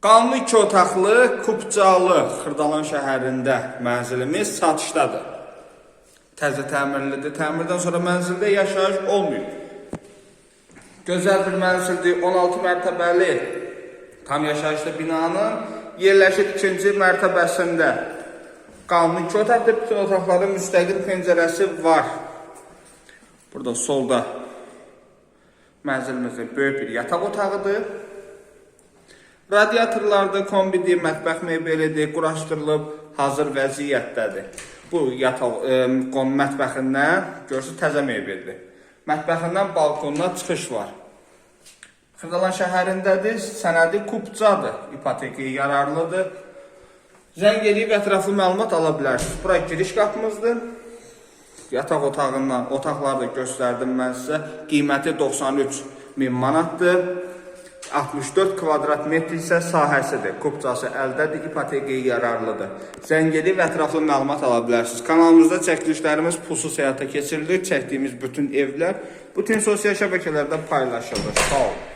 Qanlı iki otaqlı, Kupcalı, Xırdalan şəhərində mənzilimiz satışdadır. Təzə təmirlidir. Təmirdən sonra mənzildə yaşayış olmuyor. Gözəl bir mənzildir. 16 mərtəbəli tam yaşayışlı binanın yerləşik ikinci mərtəbəsində. Qanlı iki otaqdır. Bütün otaqların müstəqil pəncərəsi var. Burada solda mənzilimizin böyük bir yataq otağıdır. Radiatorlarda kombidir, mətbəx mebelidir, quraşdırılıb hazır vəziyyətdədir. Bu yataq ə, qon mətbəxindən görürsüz təzə mebeldir. Mətbəxindən balkonuna çıxış var. Xırdalan şəhərindədir, sənədi kupcadır, ipoteki yararlıdır. Zəng edib ətraflı məlumat ala bilərsiniz. Bura giriş qapımızdır. Yataq otağından otaqları da göstərdim mən sizə. Qiyməti 93 min manatdır. 64 kvadrat metr isə sahəsidir. Kupcası əldədir, ipoteki yararlıdır. Zəng edib ətraflı məlumat ala bilərsiniz. Kanalımızda çəkilişlərimiz pulsuz həyata keçirilir. Çəkdiyimiz bütün evlər bütün sosial şəbəkələrdə paylaşılır. Sağ olun.